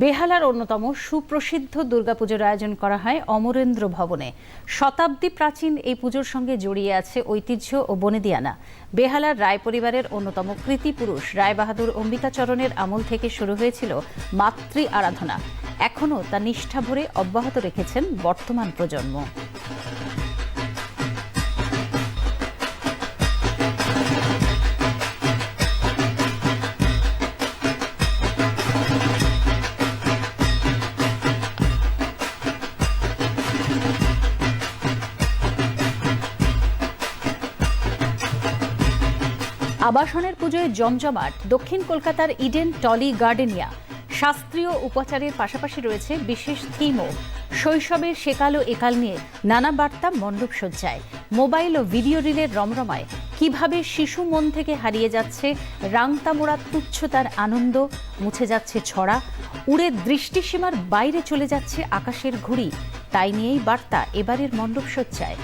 বেহালার অন্যতম সুপ্রসিদ্ধ দুর্গাপুজোর আয়োজন করা হয় অমরেন্দ্র ভবনে। শতাব্দী প্রাচীন এই পুজোর সঙ্গে জড়িয়ে আছে ঐতিহ্য ও বনেদিয়ানা। বেহালার রায় পরিবারের অন্যতম কৃতি পুরুষ রায়বাহাদুর অম্বিকাচরণের আমল থেকে শুরু হয়েছিল মাতৃ আরাধনা। এখনও তা নিষ্ঠা ভরে অব্যাহত রেখেছেন বর্তমান প্রজন্ম। আবাসনের পুজোয় জমজমাট, দক্ষিণ কলকাতার ইডেন টলি গার্ডেনিয়া। শাস্ত্রীয় উপাচারের পাশাপাশি রয়েছে বিশেষ থিমও। শৈশবের সেকাল ও একাল নিয়ে নানা বার্তা মণ্ডপ সজ্জায়। মোবাইল ও ভিডিও রিলের রমরমায় কীভাবে শিশু মন থেকে হারিয়ে যাচ্ছে রাংতামোড়া তুচ্ছতার আনন্দ, মুছে যাচ্ছে ছড়া, উড়ে দৃষ্টিসীমার বাইরে চলে যাচ্ছে আকাশের ঘুড়ি। তাই নিয়েই বার্তা এবারের মণ্ডপ সজ্জায়।